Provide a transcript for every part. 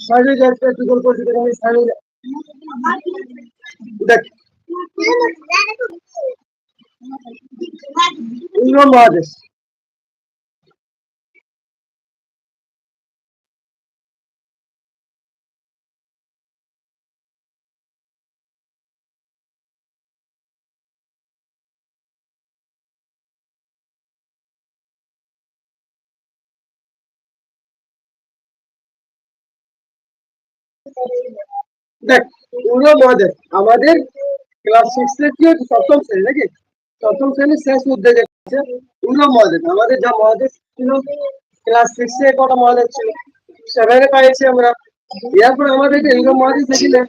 শারীরিক একটা টুকর করছি আমি শারীরিক দেখ মহাদেশ দেখ ইউরো মহাদেশ আমাদের ক্লাস কি সপ্তম শ্রেণি নাকি? সপ্তম শ্রেণির শেষ আছে ইউরো মহাদেশ আমাদের যা ছিল ক্লাস ছিল? পাইছি আমরা। এরপর আমাদের মহাদেশ দেখলে,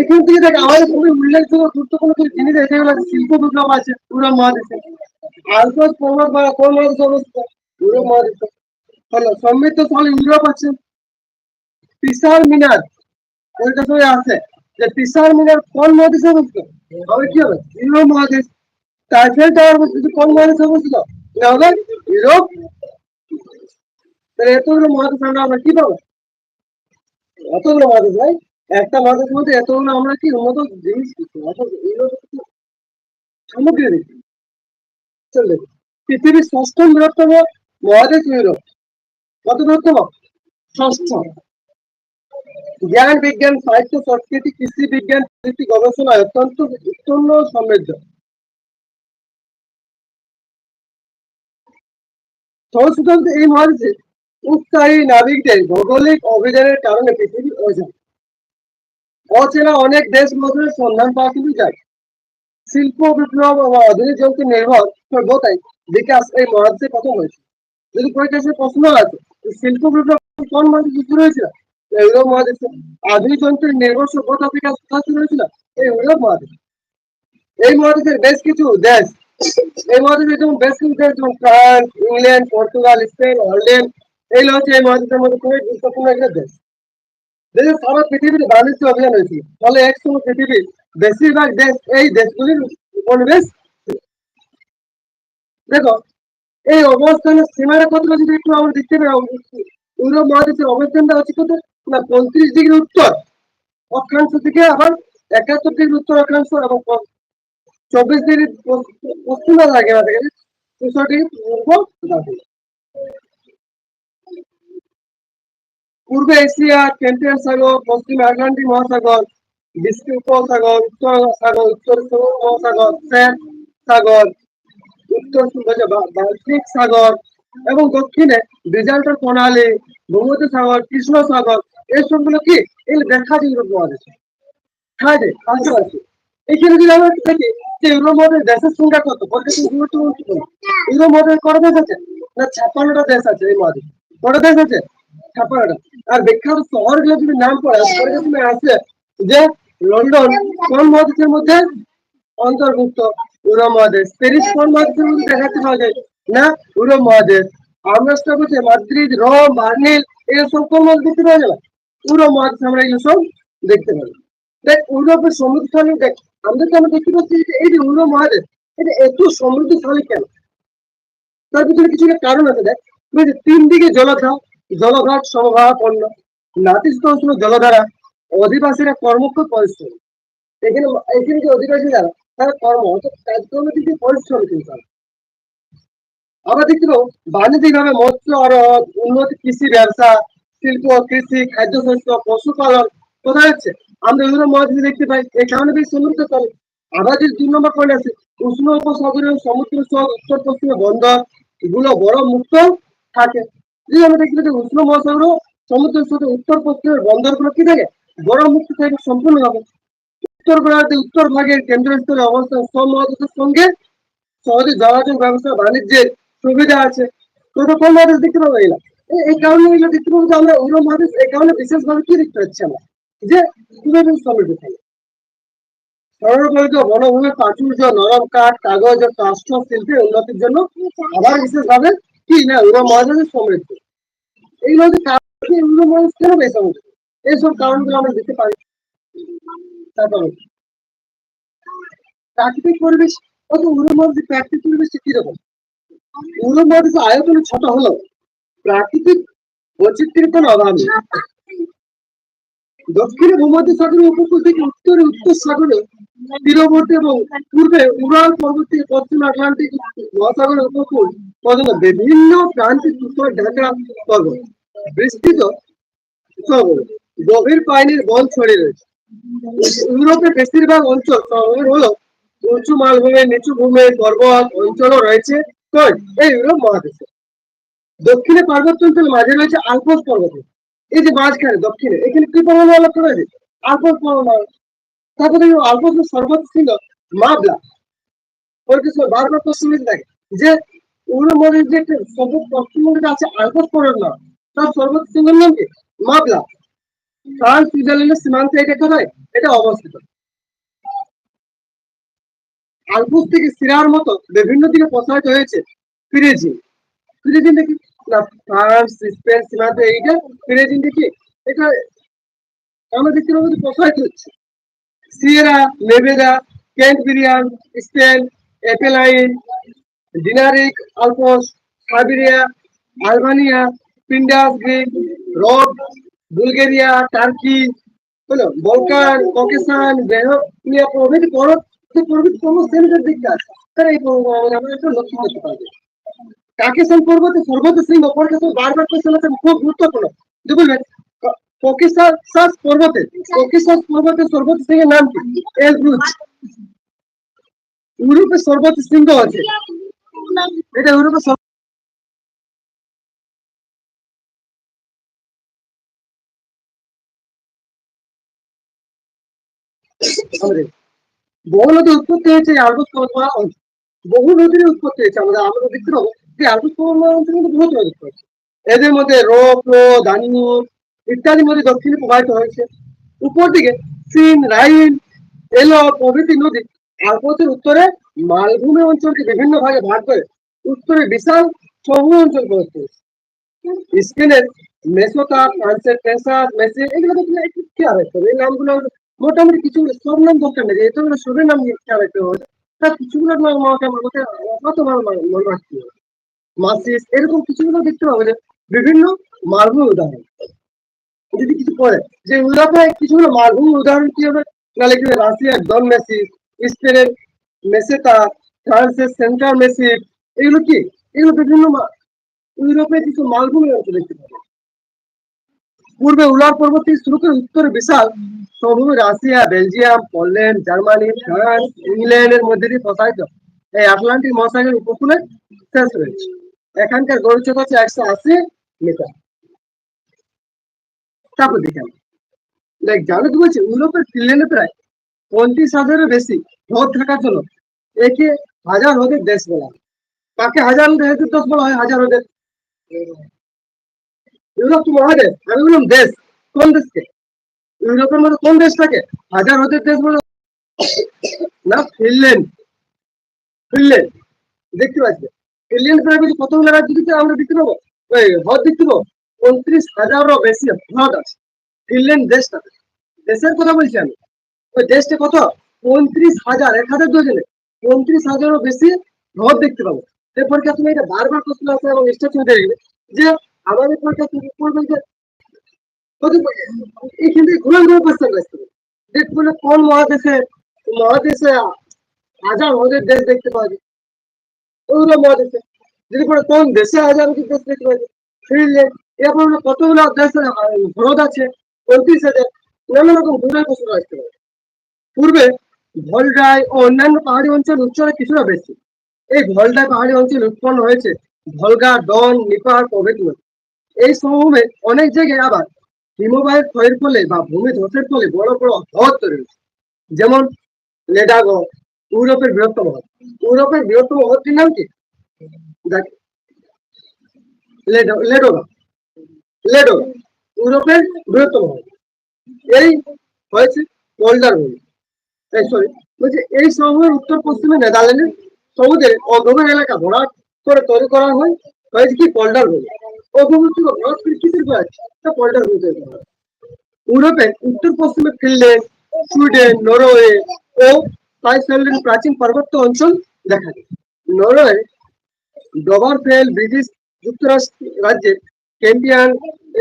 এখান থেকে দেখ, আমাদের খুবই উল্লেখযোগ্য, গুরুত্বপূর্ণ কিছু জিনিস শিল্প বিপ্লব আছে, পুরো মহাদেশে আলপস পর্বত বা কোন মহাদেশ অবস্থিত? পুরো মহাদেশে হলো সমৃদ্ধশালী ইউরোপ আছে। বিশাল মিনার। ওইটা তো আছে। যে বিশাল মিনার কোন মহাদেশে অবস্থিত? হবে কি হবে? ইউরোপ মহাদেশ। টাইফেল টাওয়ার বলতে কোন মহাদেশে অবস্থিত? এটা হবে ইউরোপ। তাহলে এতগুলো মহাদেশ আমরা আমরা কি পাবো? এতগুলো মহাদেশ, ভাই। একটা মহাদেশ মধ্যে এতগুলো আমরা কি উন্নত জিনিস কিছু কিছু সামগ্রী দেখি চল পৃথিবীর ষষ্ঠ বৃহত্তম মহাদেশ ইউরোপ কত বৃহত্তম? ষষ্ঠ। জ্ঞান বিজ্ঞান, সাহিত্য, সংস্কৃতি, কৃষি বিজ্ঞান প্রযুক্তি গবেষণায় অত্যন্ত উত্তন্ন সমৃদ্ধ। এই মহাদেশে উৎসাহী নাবিকদের ভৌগোলিক অভিযানের কারণে পৃথিবী অজান। অচেনা অনেক দেশ মধ্যে সন্ধান পাওয়া কিন্তু যায়। শিল্প, বিপ্লব ও আধুনিক যন্ত্র নির্ভর সভ্যতায় বিকাশ এই মহাদেশে প্রথম হয়েছে। যদি পরীক্ষা প্রশ্ন আছে শিল্প, বিপ্লব কোন মহাদেশে শুরু হয়েছিল? ইউরোপ আধুনিক যন্ত্রের নির্ভর সভ্যতা কোথায় শুরু হয়েছিল। এই ইউরোপ মহাদেশ। এই মহাদেশের বেশ কিছু দেশ। এই মহাদেশের যেমন বেশ কিছু দেশ, যেমন France, England, Portugal, Spain Holland হচ্ছে এই মহাদেশের মধ্যে খুবই গুরুত্বপূর্ণ একটা দেশ। দেশের সারা পৃথিবীতে বাণিজ্য অভিযান হয়েছিল ফলে একসঙ্গে পৃথিবীর বেশিরভাগ দেশ এই দেশগুলির উপনিবেশ। দেখো, এই অবস্থানের সীমানা কত যদি একটু আমরা দেখতে পাই ইউরোপ মহাদেশের অবস্থানটা হচ্ছে কত না, পঁয়ত্রিশ ডিগ্রি উত্তর। অক্ষাংশ থেকে আবার একাত্তর ডিগ্রি উত্তর অক্ষাংশ এবং চব্বিশ ডিগ্রি পশ্চিম লাগে দেখে চৌষট্টি ডিগ্রি পূর্ব পূর্বে এশিয়া ক্যান্টিয়ান সাগর, পশ্চিম আটলান্টিক মহাসাগর বিশ্ব উপসাগর উত্তর সাগর, উত্তর মহাসাগর শ্বেত সাগর, উত্তর বাল্টিক সাগর এবং দক্ষিণে ডিজাল্টার প্রণালী ভূমধ্য সাগর কৃষ্ণ সাগর এই সবগুলো কি? এগুলো দেখা যায় ইউরোপ মহাদেশে যায় পাশাপাশি এখানে যদি আমরা দেখি, যে ইউরোপ মহাদেশ দেশের সংখ্যা কত? বলতে গুরুত্বপূর্ণ ইউরোপ মহাদেশ কত দেশ আছে? না, ছাপ্পান্নটা দেশ আছে এই মহাদেশে কটা দেশ আছে? ছাপ্পান্নটা। আর বিখ্যাত শহরগুলো যদি নাম পড়ে তুমি আসে যে লন্ডন, কোন মহাদেশের মধ্যে? অন্তর্ভুক্ত। ইউরোপ মহাদেশ। প্যারিস কোন মহাদেশের মধ্যে দেখাতে পাওয়া যায়? না ইউরোপ মহাদেশ। আমরা মাদ্রিদ, রোম বার্লিন এসব কোন মহাদেশ দেখতে পাওয়া যাবে? ইউরোপ মহাদেশ আমরা এগুলো সব দেখতে পাই। দেখ ইউরোপের সমৃদ্ধশালী দেখ আমরা তো আমরা দেখতে পাচ্ছি যে এই যে ইউরোপ মহাদেশ এটা এত সমৃদ্ধশালী কেন? তার পিছনে কিছু একটা কারণ আছে, দেখ। বুঝলি তিন দিকে জলধার জলঘাট সমভাবাপন্ন নাতিশীতোষ্ণ জলধারা, অধিবাসীরা কর্মক্ষম পরিশ্রম। এখানে এখানে যে অধিবাসী যারা তারা কর্ম, অর্থাৎ কাজকর্মের দিকে পরিশ্রম কিন্তু। আমরা দেখতে পাবো বাণিজ্যিক ভাবে মৎস্য আরোহণ, উন্নত কৃষি ব্যবসা শিল্প, কৃষি, খাদ্যশস্য, পশুপালন কোথায় হচ্ছে আমরা ইউরোপ মহাদেশে দেখতে পাই। এই কারণে বেশ সমৃদ্ধ করে। আবার যদি দুই নম্বর পয়েন্ট আছে উষ্ণ উপসাগরীয় সমুদ্র সহ উত্তর পশ্চিমে বন্দর এগুলো বড় মুক্ত থাকে। যদি আমরা পাই যে উষ্ণ মহাসাগর সমুদ্রের সাথে উত্তর পশ্চিমের বন্দরগুলো কি থাকে? বড় মুক্ত থাকে সম্পূর্ণভাবে উত্তর গোলার্ধে উত্তর ভাগের কেন্দ্রস্থলে অবস্থান সব মহাদেশের সঙ্গে। সহজে যোগাযোগ ব্যবস্থা, বাণিজ্যের সুবিধা আছে। তো কোন মহাদেশ দেখতে পাবো? এগুলা এই- এই কারণে এগুলো দেখতে পাবো যে আমরা মহাদেশ এই কারণে বিশেষভাবে কি দেখতে পাচ্ছি আমরা? যে থাকে সর্বপ্রথম বনভূমি, প্রাচুর্য, নরম কাঠ, কাগজ ও কাষ্ঠ শিল্পের উন্নতির জন্য আবার বিশেষভাবে কি না মহাদেশের সমৃদ্ধ এইগুলো হচ্ছে কারণ মহাদেশ কেন বেশ এইসব কারণগুলো আমরা দেখতে পারি তারপরে প্রাকৃতিক পরিবেশ অত উড়ো মহাদেশের প্রাকৃতিক পরিবেশটা কীরকম? ইউরোপ মহাদেশের আয়তন ছোট হলেও প্রাকৃতিক বৈচিত্র্যের কোনো অভাব নেই। দক্ষিণে ভূমধ্যসাগরের উপকূল থেকে উত্তরে উত্তর সাগরে, তীরবর্তী এবং পূর্বে উড়াল পর্বত থেকে পশ্চিম আটলান্টিক মহাসাগরের উপকূল পর্যন্ত বিভিন্ন প্রান্তিক তুষার, ঢাকা পর্বত বিস্তৃত শহর গভীর পানির বন ছড়িয়ে রয়েছে। ইউরোপের বেশিরভাগ অঞ্চল শহর হলো উঁচু মালভূমি, নিচু ভূমি, পর্বত অঞ্চলও রয়েছে। এই ইউরোপ মহাদেশে। দক্ষিণে পার্বত্য অঞ্চল মাঝে রয়েছে আলপস পর্বত। এই যে মাঝখানে, দক্ষিণে, এখানে কি পর্বতমালা লক্ষ্য রয়েছে আলপস পর্বতমালা তারপরে আলপস সর্বত ছিল মাবলা। বারবার পশ্চিমে দেখে যে যে একটা পশ্চিমবঙ্গে আছে তার সর্বোচ্চ সিংহের নাম কি? মাবলা। ফ্রান্স সুইজারল্যান্ডের সীমান্তে এটা কোথায়? এটা অবস্থিত। আলপুস থেকে সিরার মতো বিভিন্ন দিকে প্রসারিত হয়েছে ফিরেজিন ফিরেজিন দেখি না স্পেন সীমান্তে এইটা এটা আমরা দেখতে পাবো হচ্ছে Sierra Nevada Cantabrian Spain Apennine Dinaric Alps Siberia Albania Pindus Greek Rhodope Bulgaria Turkey হলো বলকান বেহনিয়া প্রভৃতি পর্বত প্রভৃতি পর্বত শ্রেণীদের দিকটা তারা এই আমরা লক্ষ্য করতে পারবে কাকেসান পর্বতে সর্বত শৃঙ্গ পর্বত বারবার কোশ্চেন আছে, খুব গুরুত্বপূর্ণ। যে বলবেন সর্বত বহু নদী উৎপত্তি হয়েছে আলবস বহু নদীর উৎপত্তি হয়েছে। আমাদের আমরা যে কিন্তু রয়েছে এদের মধ্যে রোপ দানিউ ইত্যাদি নদী দক্ষিণে প্রবাহিত হয়েছে। উপর দিকে সিন রাইন এলো প্রভৃতি নদী উত্তরে মালভূমি অঞ্চলকে বিভিন্ন ভাগে ভাগ করে উত্তরে বিশাল সমভূমি অঞ্চল গড়ে স্পেনের মেসোতা, ফ্রান্সের টেসাস মেসি এগুলো একটু খেয়াল রাখতে হবে। এই নামগুলো মোটামুটি কিছু সব নাম দরকার নেই এটা সবের নাম খেয়াল রাখতে হবে। তার কিছুগুলোর নাম আমাকে ভালো মনে রাখতে হবে। মাসিস এরকম কিছুগুলো দেখতে পাবো যে বিভিন্ন মালভূমি উদাহরণ। যদি কিছু পড়ে, যে ইউরোপে কিছুগুলো মালভূমি উদাহরণ কি হবে? না লিখবে রাশিয়ার ডন মেসি, স্পেনের মেসেতা, ফ্রান্সের সেন্ট্রাল মেসি, এগুলো কি? এগুলো বিভিন্ন ইউরোপের কিছু মালভূমি অঞ্চল দেখতে পাবো। পূর্বে উলার পর্বত থেকে শুরু করে উত্তরে বিশাল সমভূমি Russia, Belgium, Poland, Germany, France, ইংল্যান্ডের মধ্যে দিয়ে প্রসারিত। এই আটলান্টিক মহাসাগরের উপকূলে শেষ রয়েছে। এখানকার গরিষ্ঠতা হচ্ছে একশো আশি মিটার। তারপর দেখেন। দেখ, জানো তো বলছি? ইউরোপের ফিনল্যান্ডে প্রায় পঁয়ত্রিশ হাজারের বেশি হ্রদ থাকার জন্য একে হাজার হ্রদের দেশ বলা হয়। কাকে হাজার হ্রদের দেশ বলা হয়? হাজার হ্রদের ইউরোপ তো মহাদেশ। আমি বললাম দেশ। কোন দেশকে? ইউরোপের মধ্যে কোন দেশটাকে হাজার হ্রদের দেশ বলে না, ফিনল্যান্ড। ফিনল্যান্ড। দেখতে পাচ্ছি? প্রায় বলছি কতগুলো রাজ্য দিতে আমরা দেখতে পাবো। হ্রদ দেখতে পাবো। উনত্রিশ হাজারও বেশি হ্রদ আছে। ফিনল্যান্ড দেশটা দেশের কথা বলছি আমি। ওই দেশটা কত? পঁয়ত্রিশ হাজার, এক হাজার দুজনে। পঁয়ত্রিশ হাজারও বেশি হ্রদ দেখতে পাবো। এই পরীক্ষা তুমি এটা বারবার প্রশ্ন আছে এবং স্টেশন দেখবে যে, আমাদের পরীক্ষা তুমি পড়বে যে এখান থেকে ঘুরে ঘুরে কোশ্চেন আসতে পারে দেখব কোন মহাদেশে মহাদেশে হাজার হ্রদের দেশ দেখতে পাওয়া যায়। ওগুলো মহাদেশে যদি পরে কোন দেশে দেশ দেখতে পাওয়া যায় ফিনল্যান্ড এরপর হলো কতগুলো দেশে হ্রদ আছে পঁয়ত্রিশ হাজার নানা রকম ঘুরে প্রশ্ন আসতে পারে। পূর্বে ভলডাই ও অন্যান্য পাহাড়ি অঞ্চল উচ্চতা কিছুটা বেশি। এই ভলডাই পাহাড়ি অঞ্চল উৎপন্ন হয়েছে ভলগা, ডন, নিপার প্রভৃতি। এই সমভূমে অনেক জায়গায় আবার হিমবাহের ক্ষয়ের ফলে বা ভূমি ধসের ফলে বড় বড় হ্রদ তৈরি হয়েছে। যেমন লেডাগো ইউরোপের বৃহত্তম হ্রদ ইউরোপের বৃহত্তম হ্রদটির নাম কি? ইউরোপের বৃহত্তম এই হয়েছে বলছে এই শহরের উত্তর পশ্চিমে নেদারল্যান্ডের সমুদ্রের অগভীর এলাকা ভরাট করে তৈরি করা হয়, হয়েছে কি পোল্ডার ভূমি অগভীর ভরাট করে কিসের করে আছে তা পোল্ডার তৈরি করা ইউরোপের উত্তর পশ্চিমে ফিনল্যান্ড, সুইডেন, নরওয়ে ও সাইসল্যান্ড প্রাচীন পার্বত্য অঞ্চল দেখা যায়। নরওয়ে ডভারফেল ব্রিটিশ যুক্তরাষ্ট্র রাজ্যের ক্যাম্পিয়ান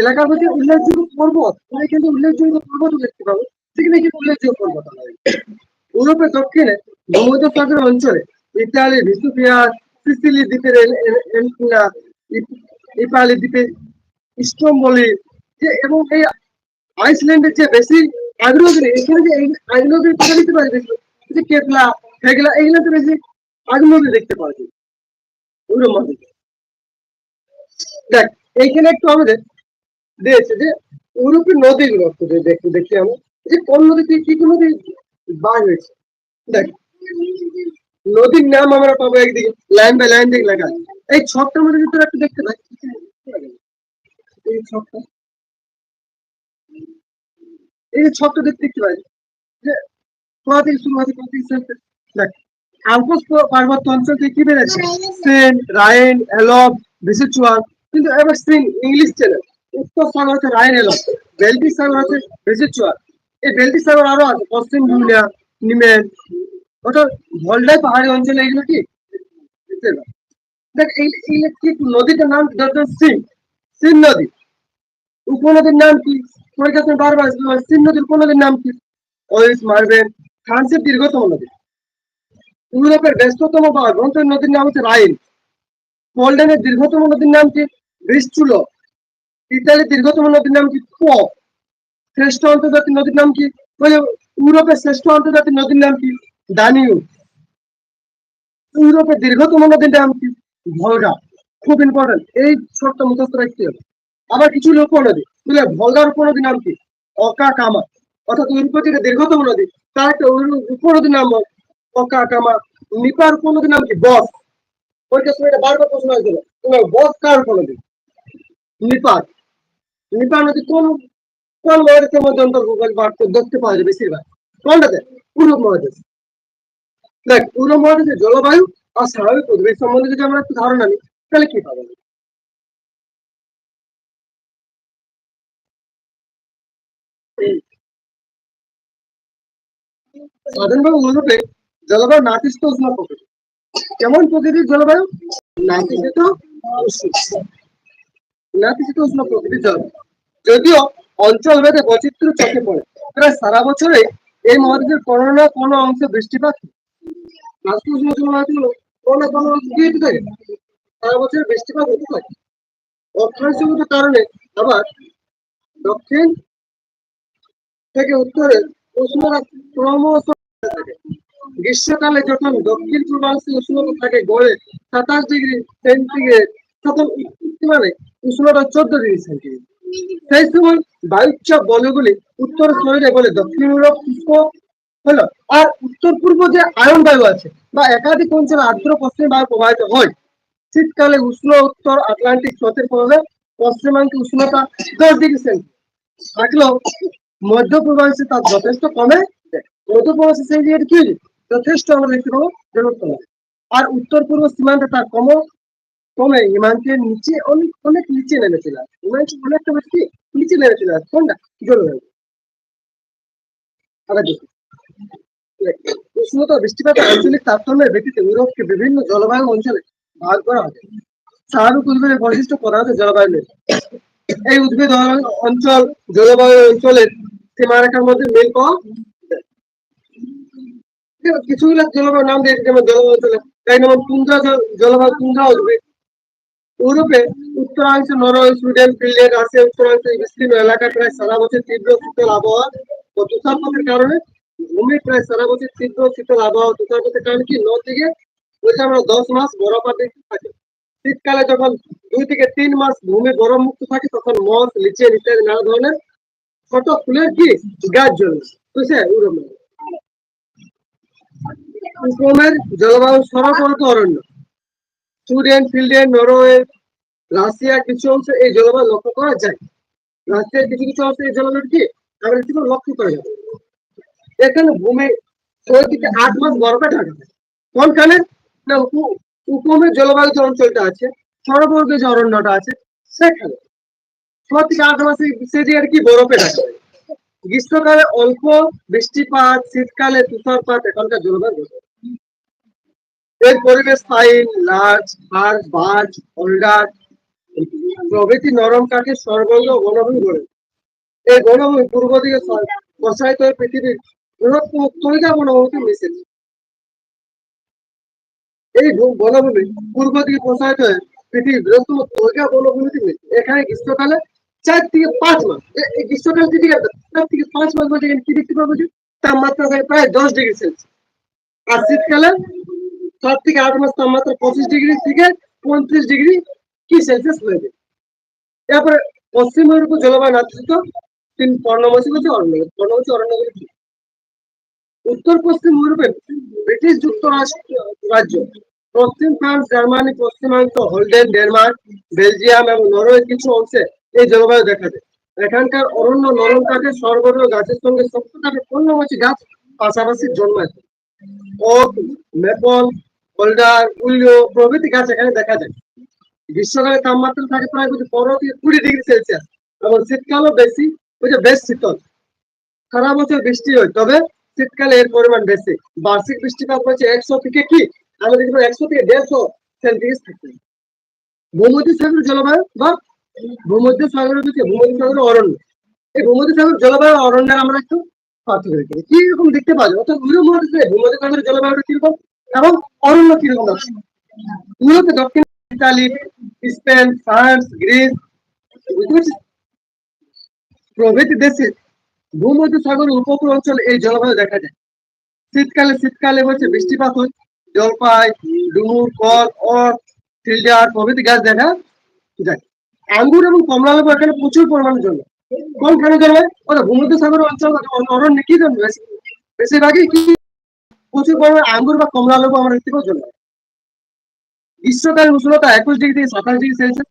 এলাকার মধ্যে উল্লেখযোগ্য পর্বত আমরা কিন্তু উল্লেখযোগ্য পর্বত দেখতে পাবো। সেখানে কিন্তু উল্লেখযোগ্য পর্বত ইউরোপের দক্ষিণে ভূমধ্যসাগর অঞ্চলে ইতালি, ভিসুফিয়া, সিসিলি দ্বীপের ইতালি দ্বীপের ইস্টম্বলি এবং এই আইসল্যান্ডের যে বেশি আগ্রহী, এখানে যে আগ্রহী কোথা দেখতে পাওয়া যে কেপলা হেগলা এগুলোতে বেশি আগ্রহী দেখতে পাওয়া যায়। মহাদেশে দেখ, এইখানে একটু আমাদের দিয়েছে যে ইউরোপের একটু দে- দেখতে দেখি আমরা যে কোন নদীতে কি কি নদী বার হয়েছে? দেখ, নদীর নাম আমরা পাবো একদিকে, লাইন বাই লাইন দিকে লেখা এই ছকটার মধ্যে যদি তোরা একটু দেখতে পাই। এই ছকটা। এই ছকটা দেখতে দেখতে পাই, যে শুরু শেষ দেখ পার্বত্য কি বেড়েছে সেন রায়ন এলব ভিসিচুয়ান কিন্তু এবার ইংলিশ চ্যানেল উত্তর সাগর হচ্ছে রায়ন এলব সাগর হচ্ছে ভিসিচুয়ান এই আরও আছে, পশ্চিম দুনিয়া নিমেন অর্থাৎ ভলডাই পাহাড়ি অঞ্চলে এগুলো কি? দেখ, এই নদীটার নাম দরকার সিন নদী। উপনদীর নাম কি? পরীক্ষা বারবার সিন নদীর উপনদীর নাম কি? ওয়েস ফ্রান্সের দীর্ঘতম নদী। ইউরোপের ব্যস্ততম বা গ্রন্থের নদীর নাম হচ্ছে রাইন পোল্যান্ডের দীর্ঘতম নদীর নাম কি? ভিস্টুলো ইতালির দীর্ঘতম নদীর নাম কি? শ্রেষ্ঠ আন্তর্জাতিক নদীর নাম কি? ইউরোপের শ্রেষ্ঠ আন্তর্জাতিক নদীর নাম কি? দানিউ। ইউরোপের দীর্ঘতম নদীর নাম কি? ভলগা। খুব ইম্পর্টেন্ট এই শর্তটা মুখস্থ রাখতে হবে। আবার কিছু লোক নদী। বুঝলে, ভলগার উপনদীর নাম কি? অকা কামা অর্থাৎ দীর্ঘতম নদী। তার একটা উপ- উপনদীর নাম নিপার নাম কি? বস। বারবার প্রশ্ন তোমার বস কার উপনদী? নিপার। নিপার নদী কোন কোন মহাদেশের মধ্যে অন্তর্ভুক্ত? দেখতে পাওয়া যায় বেশিরভাগ। কোনটাতে? পূর্ব মহাদেশ। দেখ, পূর্ব মহাদেশের জলবায়ু আর স্বাভাবিক পরিবেশ সম্বন্ধে যদি আমরা একটু ধারণা নিই, তাহলে কি পাবো? সাধারণভাবে ইউরোপে জলবায়ু প্রকৃতি কেমন প্রকৃতির জলবায়ু? নাতিশীত উষ্ণ প্রকৃতির জলবায়ু। যদিও অঞ্চল ভেদে বৈচিত্র্য চোখে পড়ে, প্রায় সারা বছরে এই মহাদেশের কোনো না কোনো অংশে বৃষ্টিপাত। নাতিশীতোষ্ণ কোনো অংশে সারা বৃষ্টিপাত হতে থাকে কারণে আবার দক্ষিণ থেকে উত্তরে উষ্ণতা ক্রমশ গ্রীষ্মকালে যখন দক্ষিণ পূর্বাংশে উষ্ণতা থাকে গড়ে সাতাশ ডিগ্রি সেন্টিগ্রেড, তখন মানে উষ্ণতা চোদ্দ ডিগ্রি সেন্টিগ্রেড। সেই সময় বায়ুচাপ বলয়গুলি উত্তর শরীরে বলে দক্ষিণ ইউরোপ শুষ্ক হলো, আর উত্তর পূর্ব যে আয়ন বায়ু আছে বা একাধিক অঞ্চলে আর্দ্র পশ্চিম বায়ু প্রবাহিত হয়। শীতকালে উষ্ণ উত্তর আটলান্টিক স্রোতের প্রভাবে পশ্চিমাঞ্চল উষ্ণতা দশ ডিগ্রি সেন্টিগ্রেড। থাকলেও মধ্য পূর্বাংশে তার যথেষ্ট কমে যায়। মধ্য পূর্বাংশে সেই জায়গাটা কি? হয়েছে? যথেষ্ট আমরা দেখতে পাবো জনক আর উত্তর পূর্ব সীমান্তে তার কম, কমে। হিমাঙ্কের নিচে অনেক অনেক নিচে নেমে চলে আসে হিমাঙ্কের অনেকটা বেশি নিচে নেমে চলে আসে কোনটা জলবায়ু আবার দেখি। উষ্ণতা বৃষ্টিপাত আঞ্চলিক তারতম্যের ভিত্তিতে ইউরোপকে বিভিন্ন জলবায়ু অঞ্চলে ভাগ করা হয় স্বাভাবিক উদ্ভিদের বৈশিষ্ট্য প্রধানত জলবায়ু নিয়ে। এই উদ্ভিদ অঞ্চল জলবায়ু অঞ্চলের সীমারেখার মধ্যে মিল পাওয়া কিছুগুলো জলবায়ু নাম দিয়েছে যেমন জলবায়ু অঞ্চলে এক নম্বর তুন্দ্রা জলবায়ু তুন্দ্রা উদ্ভিদ। ইউরোপে উত্তরাংশে নরওয়ে, সুইডেন, ফিনল্যান্ড, রাশিয়া উত্তরাংশ বিস্তীর্ণ এলাকা প্রায় সারা বছর তীব্র শীতল আবহাওয়া ও তুষারপাতের কারণে ভূমি প্রায় সারা বছর তীব্র শীতল আবহাওয়া তুষারপাতের কারণে কি নদ থেকে বলছে আমরা দশ মাস বরফাতে থাকে শীতকালে যখন দুই থেকে তিন মাস ভূমি বরফ মুক্ত থাকে, তখন মস লিচে, ইত্যাদি নানা ধরনের ছোট ফুলের কি? গাছ জন্মে। বুঝছে? ইউরোপে উপমের জলবায়ু সরবরাহ অরণ্য। সুইডেন, ফিনল্যান্ড, নরওয়ে, রাশিয়া, কিছু অংশে এই জলবায়ু লক্ষ্য করা যায়। রাশিয়ার কিছু কিছু অংশে এই জলবায়ু কি? আমরা কিছু লক্ষ্য করা যাবে এখানে ভূমি ছয় থেকে আট মাস বরফে ঢাকা থাকে। কোনখানে না উপমের জলবায়ু যে অঞ্চলটা আছে সরবর্গে যে অরণ্যটা আছে, সেখানে। ছয় থেকে আট মাসে সে জায়গাটা কি বরফে ঢাকা। গ্রীষ্মকালে অল্প বৃষ্টিপাত, শীতকালে তুষারপাত, এখানকার জলবায়ু এর পরিবেশ ফাইন লার্জ হার বাজ হোল্ডার প্রভৃতি নরম কাঠের সর্বঙ্গ বনভূমি গড়ে। এই বনভূমি পূর্ব দিকে প্রসারিত পৃথিবীর বৃহত্তম তৈজা বনভূমিতে মিশেছে। এই ভূ- বনভূমি পূর্ব দিকে প্রসারিত হয়ে পৃথিবীর বৃহত্তম তৈজা বনভূমিতে মিশেছে এখানে গ্রীষ্মকালে চার থেকে পাঁচ মাস। এ- এই গ্রীষ্মকাল যদি চার থেকে পাঁচ মাস বলতে এখানে কি দেখতে পাবো যে তাপমাত্রা থাকে প্রায় দশ ডিগ্রি সেলসিয়াস। আর শীতকালে সাত থেকে আট মাস তাপমাত্রা পঁচিশ ডিগ্রি থেকে পঁয়ত্রিশ ডিগ্রি কি সেলসিয়াস হয়ে যায়। তারপরে পশ্চিম মেরুকু জলবায়ু নাতিশীত তিন পর্ণমোচী হচ্ছে অরণ্য। পর্ণমোচী অরণ্যগুলি কি? উত্তর পশ্চিম ইউরোপের ব্রিটিশ যুক্তরাষ্ট্র রাজ্য। পশ্চিম ফ্রান্স, জার্মানি পশ্চিমাঞ্চল হোল্ডেন, ডেনমার্ক, বেলজিয়াম এবং নরওয়ের কিছু অংশে এই জলবায়ু দেখা যায় এখানকার অরণ্য নরম কাঠের সর্বদীয় গাছের সঙ্গে শক্ত কাঠের পর্ণমোচী গাছ পাশাপাশি জন্মায়। ওক, মেপল হোল্ডার উল্লিও প্রভৃতি গাছ এখানে দেখা যায়। গ্রীষ্মকালে তাপমাত্রা থাকে প্রায় পনেরো থেকে কুড়ি ডিগ্রি সেলসিয়াস এবং শীতকালও বেশি, ওই যে বেশ শীতল। সারা বছর বৃষ্টি হয়, তবে শীতকালে এর পরিমাণ বেশি। বার্ষিক বৃষ্টিপাত হচ্ছে একশো থেকে কি? আমরা দেখব একশো থেকে দেড়শো সেন্টিগ্রেড থাকে। ভূমধ্য সাগর জলবায়ু বা ভূমধ্য সাগর হচ্ছে ভূমধ্য সাগর অরণ্য। এই ভূমধ্য সাগর জলবায়ু অরণ্যের আমরা একটু পার্থক্য দেখি। কি রকম দেখতে যায়? অর্থাৎ ইউরোপ মহাদেশে ভূমধ্য সাগরের জলবায়ুটা কীরকম এবং অরণ্য কীরকম আছে? ইউরোপে দক্ষিণ ইতালি, স্পেন, ফ্রান্স, গ্রিস, বুঝতে পারছিস প্রভৃতি দেশে ভূমধ্য সাগর উপকূল অঞ্চলে এই জলবায়ু দেখা যায়। শীতকালে শীতকালে হচ্ছে বৃষ্টিপাত হয়। জলপাই, ডুমুর, কল অর প্রভৃতি গাছ দেখা যায়। আঙ্গুর এবং কমলা লেবু এখানে প্রচুর পরিমাণে জন্মে। কোনখানে জন্মে? ওটা ভূমধ্য সাগর অঞ্চল অরণ্য কি জন্মে? বেশি- বেশিরভাগই কি? প্রচুর পরিমাণে আঙ্গুর বা কমলা লেবু আমরা দেখতে পাবো জন্মে। গ্রীষ্মকালীন উষ্ণতা একুশ ডিগ্রি থেকে সাতাশ ডিগ্রি সেলসিয়াস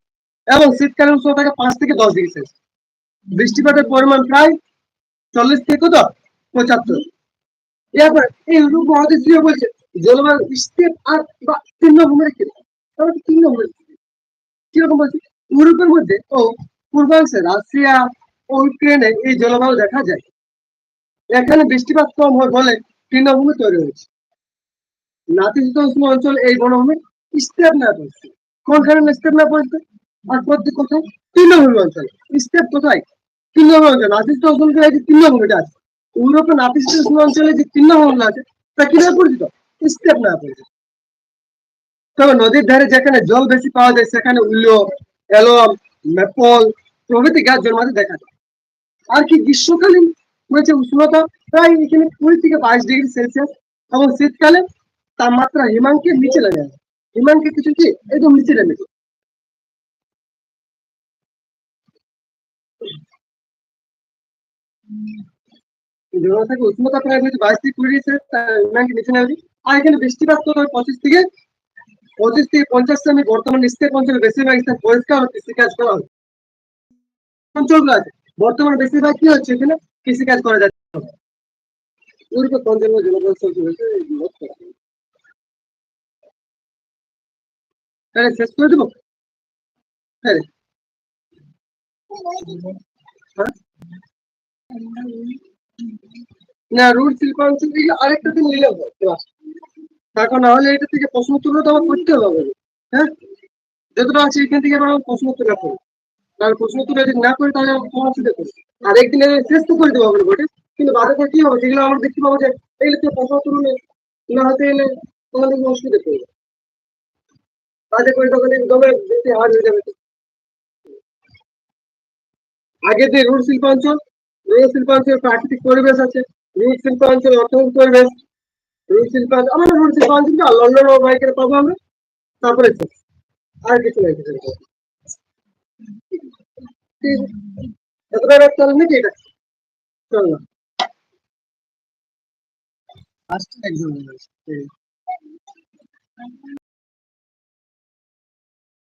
এবং শীতকালীন উষ্ণতা পাঁচ থেকে দশ ডিগ্রি সেলসিয়াস। বৃষ্টিপাতের পরিমাণ প্রায় চল্লিশ থেকে কত? পঁচাত্তর। এরপর এই রূপ মহাদেশীয় বলছে, জলবায়ু স্টেপ আর বা তিন নম্বরে কি? তাহলে তিন নম্বরে কীরকম বলছে? ইউরোপের মধ্যে ও পূর্বাংশে রাশিয়া ও ইউক্রেনে এই জলবায়ু দেখা যায়। এখানে বৃষ্টিপাত কম হয় বলে তৃণভূমি তৈরি হয়েছে। নাতিশীতোষ্ণ অঞ্চল এই বনভূমি স্টেপ না পড়ছে কোনখানে স্টেপ না পড়ছে আর পড়ছে কোথায় তৃণভূমি অঞ্চল স্টেপ কোথায়? তৃণভূমি অঞ্চল যে আছে। ইউরোপের নাতিশীতোষ্ণ অঞ্চলে যে আছে, তা কীভাবে পরিচিত? স্টেপ না পরিচিত তবে নদীর ধারে যেখানে জল বেশি পাওয়া যায়, সেখানে উল্লো, এলম, মেপল প্রভৃতি গাছ জন্মাতে দেখা যায়। আর কি গ্রীষ্মকালীন হয়েছে উষ্ণতা? প্রায় এখানে কুড়ি থেকে বাইশ ডিগ্রি সেলসিয়াস এবং শীতকালে তাপমাত্রা হিমাঙ্কের নিচে নেমে আসে হিমাঙ্কে কিছু কি? একদম নিচে নেমে জোড়া থাকে উষ্ণতা প্রায় হচ্ছে বাইশ থেকে কুড়ি হিমাঙ্কের নিচে নেমে আর এখানে বৃষ্টিপাত তো পঁচিশ থেকে পঁচিশ থেকে পঞ্চাশ সেমি বর্তমান স্টেপ অঞ্চলে বেশিরভাগ স্থান পরিষ্কার কৃষিকাজ করা হয় অঞ্চলগুলো আছে, বর্তমানে বেশিরভাগ কি হচ্ছে এখানে? কৃষিকাজ করা যাচ্ছে। জলবায়ু তাহলে শেষ করে দেবো? হ্যাঁ? না, রুট শিল্পাঞ্চল থেকে আরেকটা দিন নিলে হবে ক্লাস না হলে এটা থেকে প্রশ্ন উত্তর তো আমার করতে হবে হ্যাঁ? যতটা আছে এখান থেকে আমার প্রশ্ন উত্তর রাখব তাহলে প্রশ্ন উত্তর যদি না করি, তাহলে আমার কোনো অসুবিধা করবে আর একদিনে শেষ তো করে দেবো আমরা বটে কিন্তু বাদে কি হবে? যেগুলো আমরা দেখতে পাবো যে, এগুলো তো প্রশ্ন নেই না হতে গেলে তোমাদের অসুবিধা করবে বাদে করে তখন বেশি হার হয়ে যাবে আগে যে রুট শিল্পাঞ্চল শিল্পাঞ্চল প্রাকৃতিক পরিবেশ আছে রুট শিল্পাঞ্চল অর্থনৈতিক পরিবেশ রুট শিল্পাঞ্চল আমরা রুট শিল্পাঞ্চল না লন্ডন ও বাইকের পাবো আমরা তারপরে। আর কিছু নাই কিছু। এতটা হবে নাকি এটা চল না আসছে